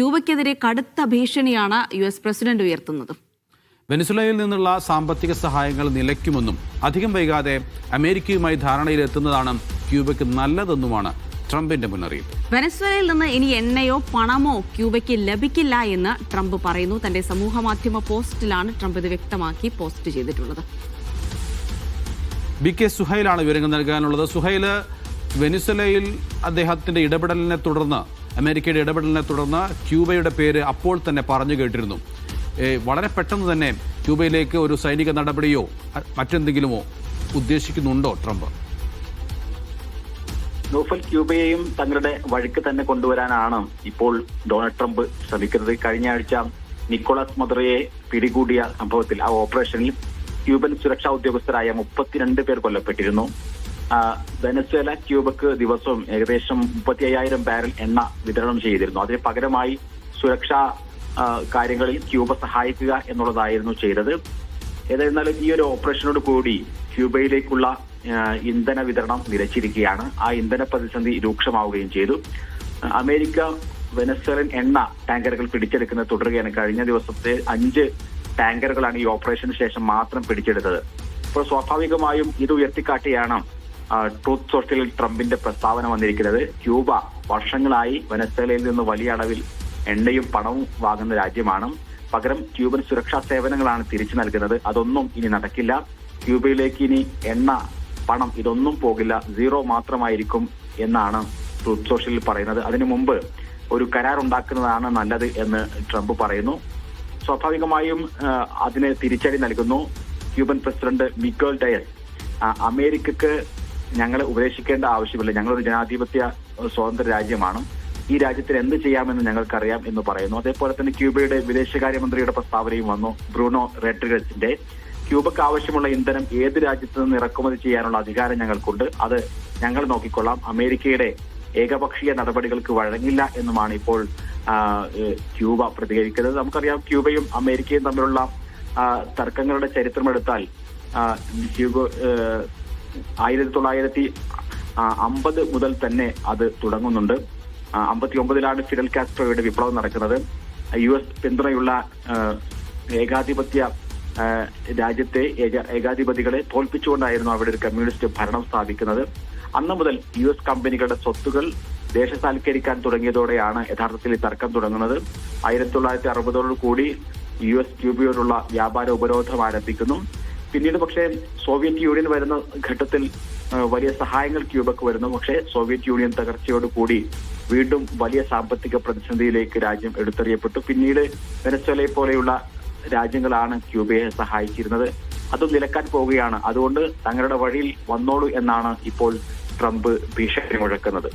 ക്യൂബയ്ക്കെതിരെ കടുത്ത ഭീഷണിയാണ് U S president ഉയർത്തുന്നത്. വെനിസുലയിൽ നിന്നുള്ള സാമ്പത്തിക സഹായങ്ങൾ നിലയ്ക്കുമെന്നും അധികം വൈകാതെ അമേരിക്കയുമായി ധാരണയിലെത്തുന്നതാണ് ക്യൂബയ്ക്ക് നല്ലതെന്നുമാണ് ട്രംപിന്റെ മുന്നറിയിപ്പ്. വെനസ്വേലയിൽ നിന്ന് ഇനി എണ്ണയോ പണമോ ക്യൂബയ്ക്ക് ലഭിക്കില്ല എന്ന് ട്രംപ് പറയുന്നു. തന്റെ സമൂഹ മാധ്യമ പോസ്റ്റിലാണ് ട്രംപ് ഇത് വ്യക്തമാക്കി പോസ്റ്റ് ചെയ്തിട്ടുള്ളത്. ബി കെ സുഹൈലാണ് വിവരങ്ങൾ നൽകാനുള്ളത്. സുഹൈൽ വെനിസുലയിൽ അദ്ദേഹത്തിന്റെ ഇടപെടലിനെ തുടർന്ന് അമേരിക്കയുടെ ഇടപെടലിനെ തുടർന്ന് ക്യൂബയുടെ പേര് അപ്പോൾ തന്നെ പറഞ്ഞു കേട്ടിരുന്നു. വളരെ പെട്ടെന്ന് തന്നെ ക്യൂബയിലേക്ക് ഒരു സൈനിക നടപടിയോ മറ്റെന്തെങ്കിലുമോ ഉദ്ദേശിക്കുന്നുണ്ടോ ട്രംപ്? നോഫൽ ക്യൂബയെയും തങ്ങളുടെ വഴിക്ക് തന്നെ കൊണ്ടുവരാനാണ് ഇപ്പോൾ ഡൊണാൾഡ് ട്രംപ് ശ്രമിക്കുന്നത്. കഴിഞ്ഞ ആഴ്ച നിക്കോളാസ് മദ്രയെ പിടികൂടിയ സംഭവത്തിൽ ആ ഓപ്പറേഷനിൽ ക്യൂബൻ സുരക്ഷാ ഉദ്യോഗസ്ഥരായ മുപ്പത്തിരണ്ട് പേർ കൊല്ലപ്പെട്ടിരുന്നു. വെനസ്വേല ക്യൂബക്ക് ദിവസവും ഏകദേശം മുപ്പത്തി അയ്യായിരം ബാരൽ എണ്ണ വിതരണം ചെയ്തിരുന്നു. അതിന് പകരമായി സുരക്ഷാ കാര്യങ്ങളിൽ ക്യൂബ സഹായിക്കുക എന്നുള്ളതായിരുന്നു ചെയ്തത്. ഏതായിരുന്നാലും ഈ ഒരു ഓപ്പറേഷനോട് കൂടി ക്യൂബയിലേക്കുള്ള ഇന്ധന വിതരണം നിലച്ചിരിക്കുകയാണ് ആ ഇന്ധന പ്രതിസന്ധി രൂക്ഷമാവുകയും ചെയ്തു. അമേരിക്ക വെനസ്വേലൻ എണ്ണ ടാങ്കറുകൾ പിടിച്ചെടുക്കുന്നത് തുടരുകയാണ്. കഴിഞ്ഞ ദിവസത്തെ അഞ്ച് ടാങ്കറുകളാണ് ഈ ഓപ്പറേഷന് ശേഷം മാത്രം പിടിച്ചെടുത്തത്. അപ്പോൾ സ്വാഭാവികമായും ഇത് ഉയർത്തിക്കാട്ടിയാണ് ട്രൂത്ത് സോഷ്യലിൽ ട്രംപിന്റെ പ്രസ്താവന വന്നിരിക്കുന്നത് ക്യൂബ വർഷങ്ങളായി വെനസ്വേലയിൽ നിന്ന് വലിയ അളവിൽ എണ്ണയും പണവും വാങ്ങുന്ന രാജ്യമാണ്. പകരം ക്യൂബൻ സുരക്ഷാ സേവനങ്ങളാണ് തിരിച്ചു നൽകുന്നത്. അതൊന്നും ഇനി നടക്കില്ല. ക്യൂബയിലേക്ക് ഇനി എണ്ണ പണം ഇതൊന്നും പോകില്ല. സീറോ മാത്രമായിരിക്കും എന്നാണ് ട്രൂത്ത് സോഷ്യലിൽ പറയുന്നത്. അതിനു മുമ്പ് ഒരു കരാർ ഉണ്ടാക്കുന്നതാണ് നല്ലത് എന്ന് ട്രംപ് പറയുന്നു. സ്വാഭാവികമായും അതിന് തിരിച്ചടി നൽകുന്നു ക്യൂബൻ പ്രസിഡന്റ് മിഗോൾ ഡയസ്. അമേരിക്കക്ക് ഞങ്ങളെ ഉപദേശിക്കേണ്ട ആവശ്യമില്ല. ഞങ്ങളൊരു ജനാധിപത്യ സ്വതന്ത്ര രാജ്യമാണ്. ഈ രാജ്യത്തിൽ എന്ത് ചെയ്യാമെന്ന് ഞങ്ങൾക്കറിയാം എന്ന് പറയുന്നു. അതേപോലെ തന്നെ ക്യൂബയുടെ വിദേശകാര്യമന്ത്രിയുടെ പ്രസ്താവനയും വന്നു. ബ്രൂണോ റെഡ്രിഗസിന്റെ. ക്യൂബക്ക് ആവശ്യമുള്ള ഇന്ധനം ഏത് രാജ്യത്ത് നിന്ന് ഇറക്കുമതി ചെയ്യാനുള്ള അധികാരം ഞങ്ങൾക്കുണ്ട്. അത് ഞങ്ങൾ നോക്കിക്കൊള്ളാം. അമേരിക്കയുടെ ഏകപക്ഷീയ നടപടികൾക്ക് വഴങ്ങില്ല എന്നുമാണ് ഇപ്പോൾ ക്യൂബ പ്രതികരിക്കുന്നത്. നമുക്കറിയാം ക്യൂബയും അമേരിക്കയും തമ്മിലുള്ള തർക്കങ്ങളുടെ ചരിത്രമെടുത്താൽ ക്യൂബ ആയിരത്തി തൊള്ളായിരത്തി അമ്പത് മുതൽ തന്നെ അത് തുടങ്ങുന്നുണ്ട്. അമ്പത്തി ഒമ്പതിലാണ് ഫിഡൽ കാസ്ട്രോയുടെ വിപ്ലവം നടക്കുന്നത്. യു എസ് പിന്തുണയുള്ള ഏകാധിപത്യ രാജ്യത്തെ ഏക- ഏകാധിപതികളെ തോൽപ്പിച്ചുകൊണ്ടായിരുന്നു അവിടെ ഒരു കമ്മ്യൂണിസ്റ്റ് ഭരണം സ്ഥാപിക്കുന്നത്. അന്ന് മുതൽ യു എസ് കമ്പനികളുടെ സ്വത്തുകൾ ദേശസാൽക്കരിക്കാൻ തുടങ്ങിയതോടെയാണ് യഥാർത്ഥത്തിൽ ഈ തർക്കം തുടങ്ങുന്നത്. ആയിരത്തി തൊള്ളായിരത്തി അറുപതോടു കൂടി യു എസ് ക്യൂബയോടുള്ള വ്യാപാര ഉപരോധം ആരംഭിക്കുന്നു. പിന്നീട് പക്ഷേ സോവിയറ്റ് യൂണിയൻ വരുന്ന ഘട്ടത്തിൽ വലിയ സഹായങ്ങൾ ക്യൂബക്ക് വരുന്നു. പക്ഷേ സോവിയറ്റ് യൂണിയൻ തകർച്ചയോട് കൂടി വീണ്ടും വലിയ സാമ്പത്തിക പ്രതിസന്ധിയിലേക്ക് രാജ്യം എടുത്തെറിയപ്പെട്ടു. പിന്നീട് വെനസ്വലയെ പോലെയുള്ള രാജ്യങ്ങളാണ് ക്യൂബയെ സഹായിച്ചിരുന്നത്. അത് നിലക്കാൻ പോവുകയാണ്. അതുകൊണ്ട് തങ്ങളുടെ വഴിയിൽ വന്നോളൂ എന്നാണ് ഇപ്പോൾ ട്രംപ് ഭീഷണി മുഴക്കുന്നത്.